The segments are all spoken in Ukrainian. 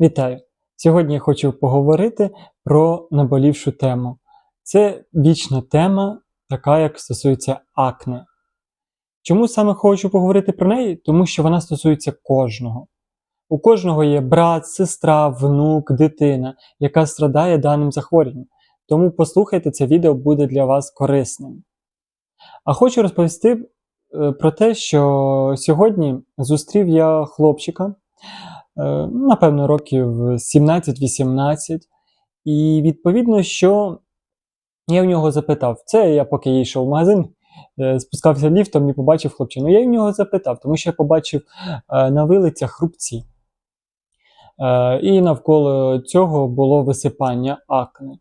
Вітаю! Сьогодні я хочу поговорити про наболівшу тему. Це вічна тема, така як стосується акне. Чому саме хочу поговорити про неї? Тому що вона стосується кожного. У кожного є брат, сестра, внук, дитина, яка страдає даним захворюванням. Тому послухайте, це відео буде для вас корисним. А хочу розповісти е, про те, що сьогодні зустрів я хлопчика, напевно, років 17-18, і відповідно, що я в нього запитав, це я поки йшов в магазин, е, спускався ліфтом і побачив хлопчину. Я в нього запитав, тому що я побачив е, на вилицях рубці. Е, І навколо цього було висипання акне.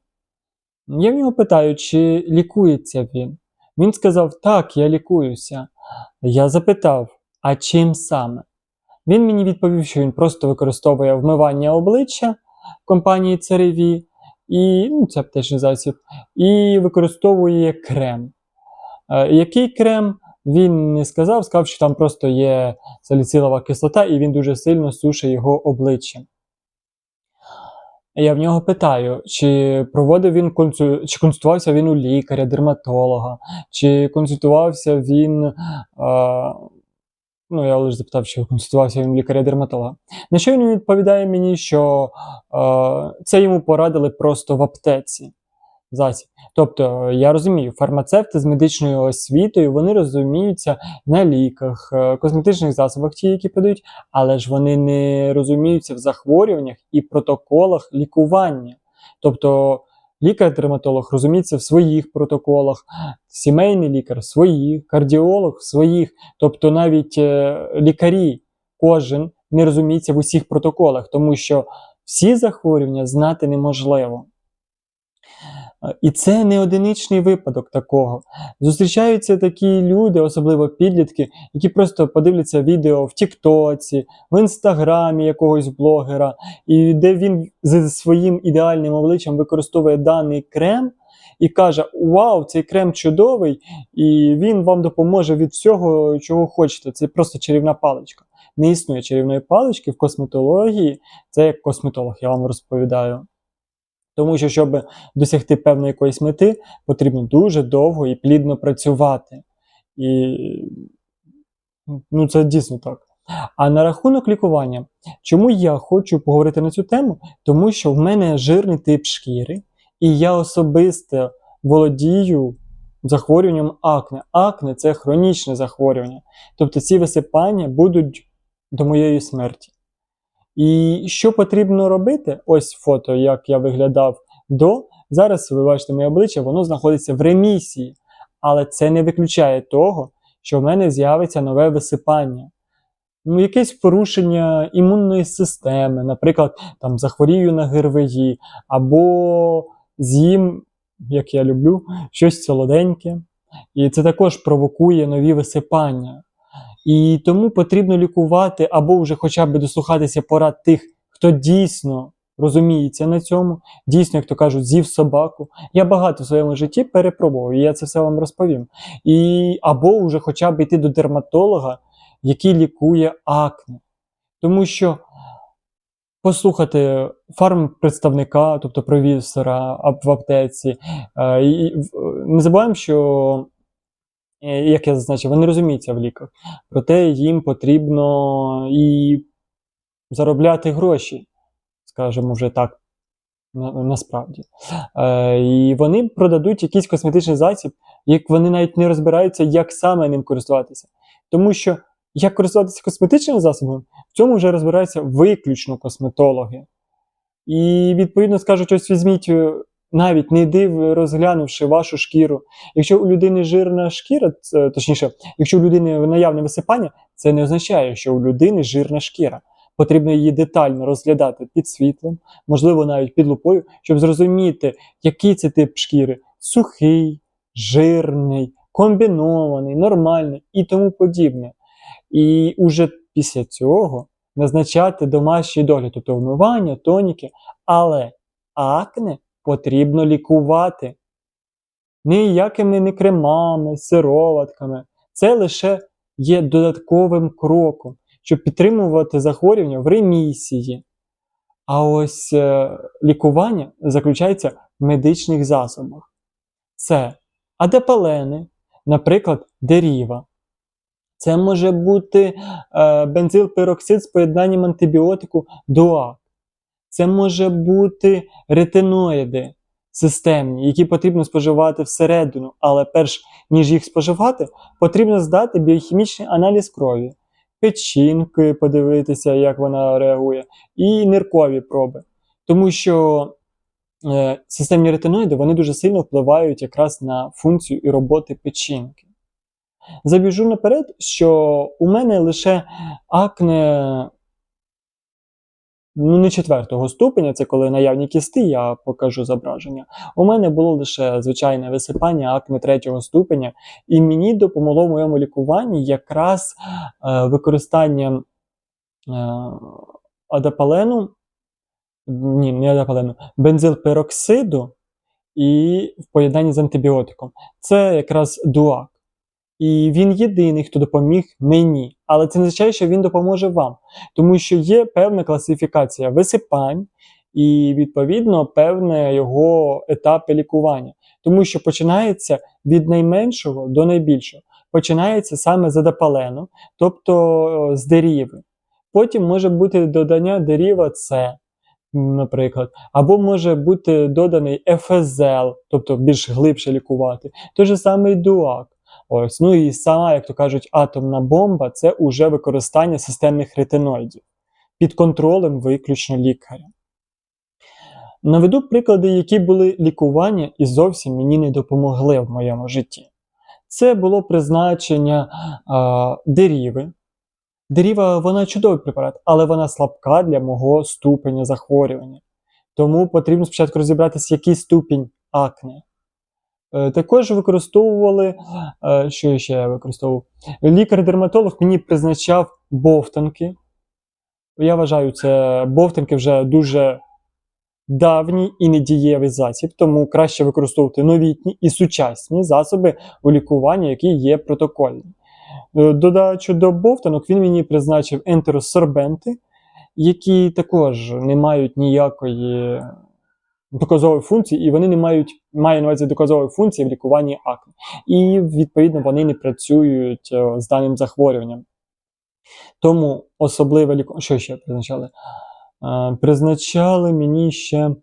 Я в нього питаю, чи лікується він. Він сказав, так, я лікуюся. Я запитав, а чим саме? Він мені відповів, що він просто використовує вмивання обличчя компанії Цареві, і ну, це аптечний засіб, і використовує крем. Е, який крем? Він не сказав, сказав, що там просто є саліцилова кислота, і він дуже сильно сушить його обличчя. Я в нього питаю, чи проводив він консу... чи консультувався він у лікаря, дерматолога, чи консультувався він. Е... Ну, я лише запитав, чи консультувався він лікаря-дерматолога. На що він відповідає мені, що е... це йому порадили просто в аптеці засіб. Тобто, я розумію, фармацевти з медичною освітою вони розуміються на ліках, е, косметичних засобах, ті, які подають, але ж вони не розуміються в захворюваннях і протоколах лікування. Тобто лікар-дерматолог розуміється в своїх протоколах, сімейний лікар в своїх, кардіолог в своїх, тобто навіть е, лікарі, кожен не розуміється в усіх протоколах, тому що всі захворювання знати неможливо. І це не одиничний випадок такого. Зустрічаються такі люди, особливо підлітки, які просто подивляться відео в Тіктоці, в інстаграмі якогось блогера, і де він зі своїм ідеальним обличчям використовує даний крем і каже: Вау, цей крем чудовий, і він вам допоможе від всього, чого хочете. Це просто чарівна паличка. Не існує чарівної палички в косметології, це як косметолог, я вам розповідаю. Тому що, щоб досягти певної якоїсь мети, потрібно дуже довго і плідно працювати. І ну, це дійсно так. А на рахунок лікування, чому я хочу поговорити на цю тему? Тому що в мене жирний тип шкіри, і я особисто володію захворюванням акне. Акне це хронічне захворювання. Тобто ці висипання будуть до моєї смерті. І що потрібно робити? Ось фото, як я виглядав до. Зараз ви бачите моє обличчя, воно знаходиться в ремісії. Але це не виключає того, що в мене з'явиться нове висипання. Ну, Якесь порушення імунної системи, наприклад, там захворію на ГРВІ, або з'їм, як я люблю, щось солоденьке. І це також провокує нові висипання. І тому потрібно лікувати або вже хоча б дослухатися порад тих, хто дійсно розуміється на цьому, дійсно, як то кажуть, з'їв собаку. Я багато в своєму житті перепробував, і я це все вам розповім. І Або вже хоча б йти до дерматолога, який лікує акне. Тому що послухати фармпредставника, тобто провісора в аптеці, е, не забуваємо, що як я зазначив, вони розуміються в ліках. Проте їм потрібно і заробляти гроші, скажімо вже так. Насправді. Е, І вони продадуть якийсь косметичний засіб, як вони навіть не розбираються, як саме ним користуватися. Тому що як користуватися косметичним засобом, в цьому вже розбираються виключно косметологи. І, відповідно, скажуть: ось візьміть е, навіть не див, розглянувши вашу шкіру. Якщо у людини жирна шкіра, точніше, якщо у людини наявне висипання, це не означає, що у людини жирна шкіра. Потрібно її детально розглядати під світлом, можливо, навіть під лупою, щоб зрозуміти, який це тип шкіри сухий, жирний, комбінований, нормальний і тому подібне. І уже після цього назначати домашній догляд, тобто вмивання, тоніки, але акне потрібно лікувати. Ніякими не кремами, сироватками. Це лише є додатковим кроком, щоб підтримувати захворювання в ремісії. А ось е, лікування заключається в медичних засобах. Це адепалени, наприклад, деріва. Це може бути е, бензилпероксид з поєднанням антибіотику дуак. Це може бути ретиноїди системні, які потрібно споживати всередину, але перш ніж їх споживати, потрібно здати біохімічний аналіз крові, печінки, подивитися, як вона реагує, і ниркові проби. Тому що е, системні ретиноїди вони дуже сильно впливають якраз на функцію і роботи печінки. Забіжу наперед, що у мене лише акне ну, не четвертого ступеня, це коли наявні кісти, я покажу зображення. У мене було лише звичайне висипання акне третього ступеня, і мені допомогло в моєму лікуванні якраз е, використання е, адапалену, ні, не адапалену, бензилпероксиду і в поєднанні з антибіотиком. Це якраз дуак. І він єдиний, хто допоміг мені. Але це не означає, що він допоможе вам. Тому що є певна класифікація висипань і, відповідно, певне його етапи лікування. Тому що починається від найменшого до найбільшого. Починається саме з адапалену, тобто з деріви. Потім може бути додання деріва С, наприклад, або може бути доданий ефезел, тобто більш глибше лікувати. Той же самий дуак. Ось, ну і сама, як то кажуть, атомна бомба це уже використання системних ретиноїдів під контролем виключно лікаря. Наведу приклади, які були лікування і зовсім мені не допомогли в моєму житті. Це було призначення а, деріви. Деріва вона чудовий препарат, але вона слабка для мого ступеня захворювання. Тому потрібно спочатку розібратися, який ступінь акне. Е, Також використовували, е, що ще я використовував? Лікар-дерматолог мені призначав бовтанки. Я вважаю, це бовтанки вже дуже давній і недієвий засіб, тому краще використовувати новітні і сучасні засоби у лікуванні, які є протокольні. Е, Додачу до бовтанок він мені призначив ентеросорбенти, які також не мають ніякої доказової функції, і вони не мають маю на увазі доказової функції в лікуванні акне. І, відповідно, вони не працюють е, з даним захворюванням. Тому особливе лікування. Що ще призначали? Е, Призначали мені ще.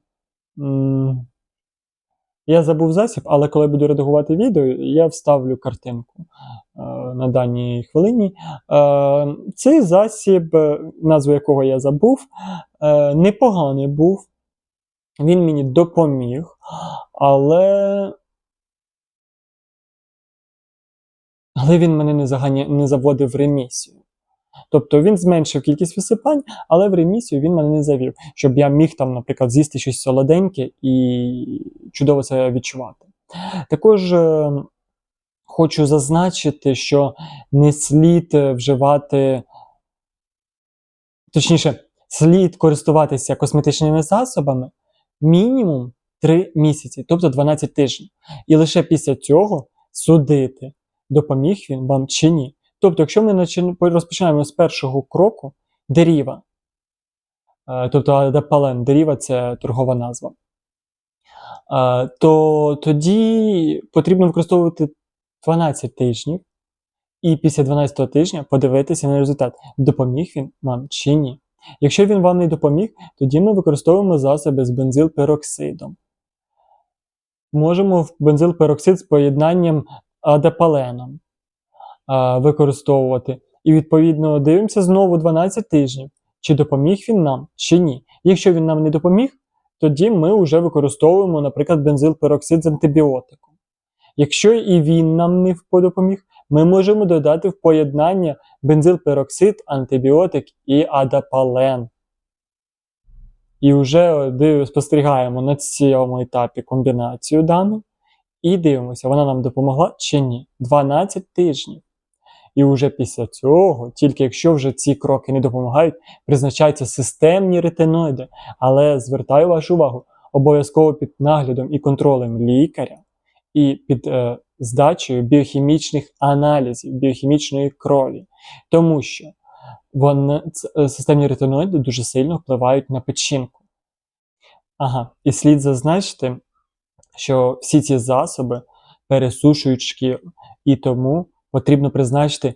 Я забув засіб, але коли буду редагувати відео, я вставлю картинку е, на даній хвилині. Е, Цей засіб, е, назву якого я забув, е, непоганий був. Він мені допоміг, але. Але він мене не, заганя... не заводив в ремісію. Тобто він зменшив кількість висипань, але в ремісію він мене не завів, щоб я міг там, наприклад, з'їсти щось солоденьке і чудово себе відчувати. Також е, хочу зазначити, що не слід е, вживати, точніше, слід користуватися косметичними засобами мінімум 3 місяці, тобто 12 тижнів. І лише після цього судити, допоміг він вам чи ні. Тобто, якщо ми розпочинаємо з першого кроку деріва, е, тобто адапален, деріва це торгова назва, е, то тоді потрібно використовувати 12 тижнів, і після 12 тижня подивитися на результат, допоміг він вам чи ні. Якщо він вам не допоміг, тоді ми використовуємо засоби з бензилпероксидом. Можемо бензилпероксид з поєднанням адапаленом використовувати. І відповідно дивимося знову 12 тижнів, чи допоміг він нам, чи ні. Якщо він нам не допоміг, тоді ми вже використовуємо, наприклад, бензилпероксид з антибіотиком. Якщо і він нам не допоміг, ми можемо додати в поєднання бензилпероксид, антибіотик і адапален. І вже спостерігаємо на цьому етапі комбінацію дану і дивимося, вона нам допомогла чи ні. 12 тижнів. І вже після цього, тільки якщо вже ці кроки не допомагають, призначаються системні ретиноїди. Але звертаю вашу увагу, обов'язково під наглядом і контролем лікаря і під е, здачею біохімічних аналізів, біохімічної крові. Тому що вони, е, системні ретиноїди дуже сильно впливають на печінку. Ага, і слід зазначити, що всі ці засоби пересушують шкіру, і тому потрібно призначити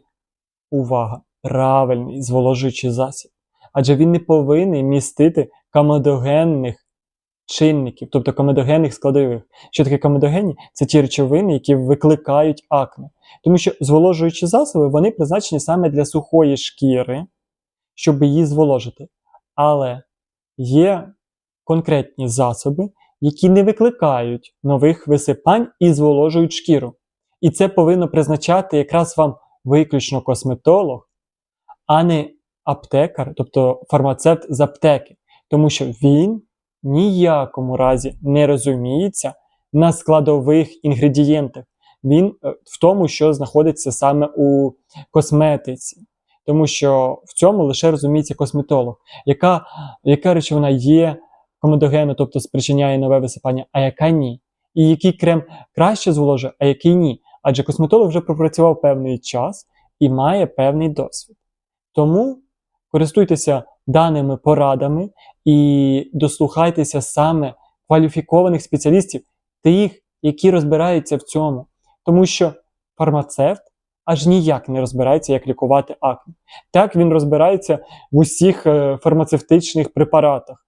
увага, правильний зволожуючий засіб. Адже він не повинен містити комедогенних чинників, тобто комедогенних складових. Що таке комедогенні? Це ті речовини, які викликають акне. Тому що зволожуючі засоби вони призначені саме для сухої шкіри, щоб її зволожити. Але є конкретні засоби, які не викликають нових висипань і зволожують шкіру. І це повинно призначати якраз вам виключно косметолог, а не аптекар, тобто фармацевт з аптеки, тому що він ніякому разі не розуміється на складових інгредієнтах. Він е, в тому, що знаходиться саме у косметиці. Тому що в цьому лише розуміється косметолог, яка, яка речовина є комедогенна, тобто спричиняє нове висипання, а яка ні. І який крем краще зволожує, а який ні. Адже косметолог вже пропрацював певний час і має певний досвід. Тому користуйтеся даними порадами і дослухайтеся саме кваліфікованих спеціалістів, тих, які розбираються в цьому. Тому що фармацевт аж ніяк не розбирається, як лікувати акне. Так він розбирається в усіх е, фармацевтичних препаратах.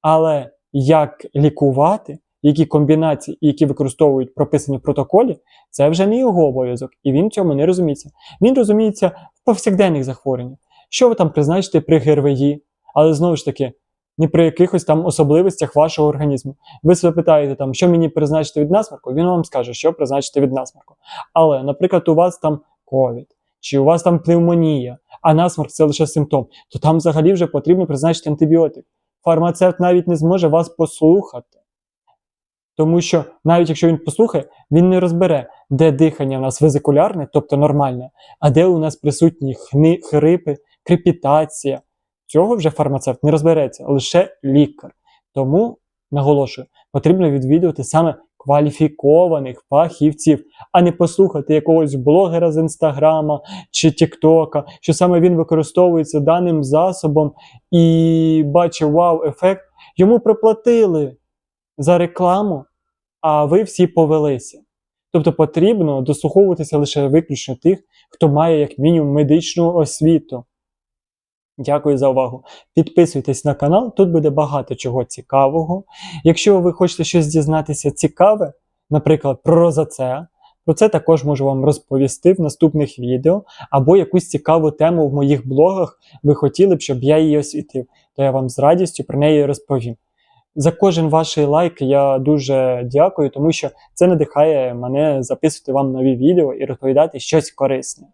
Але як лікувати, які комбінації, які використовують прописані в протоколі, це вже не його обов'язок, і він в цьому не розуміється. Він розуміється в повсякденних захворюваннях. Що ви там призначите при ГРВІ, але знову ж таки, не при якихось там особливостях вашого організму. Ви себе питаєте, там, що мені призначити від насморку, він вам скаже, що призначити від насморку. Але, наприклад, у вас там ковід, чи у вас там пневмонія, а насморк це лише симптом, то там взагалі вже потрібно призначити антибіотик. Фармацевт навіть не зможе вас послухати. Тому що навіть якщо він послухає, він не розбере, де дихання у нас везикулярне, тобто нормальне, а де у нас присутні хни, хрипи, крепітація. Цього вже фармацевт не розбереться, лише лікар. Тому, наголошую, потрібно відвідувати саме кваліфікованих фахівців, а не послухати якогось блогера з інстаграма чи Тіктока, що саме він використовується даним засобом і бачить вау-ефект. Йому приплатили за рекламу, а ви всі повелися. Тобто потрібно дослуховуватися лише виключно тих, хто має як мінімум медичну освіту. Дякую за увагу. Підписуйтесь на канал, тут буде багато чого цікавого. Якщо ви хочете щось дізнатися цікаве, наприклад, про розацеа, про це також можу вам розповісти в наступних відео, або якусь цікаву тему в моїх блогах ви хотіли б, щоб я її освітив, то я вам з радістю про неї розповім. За кожен ваш лайк я дуже дякую, тому що це надихає мене записувати вам нові відео і розповідати щось корисне.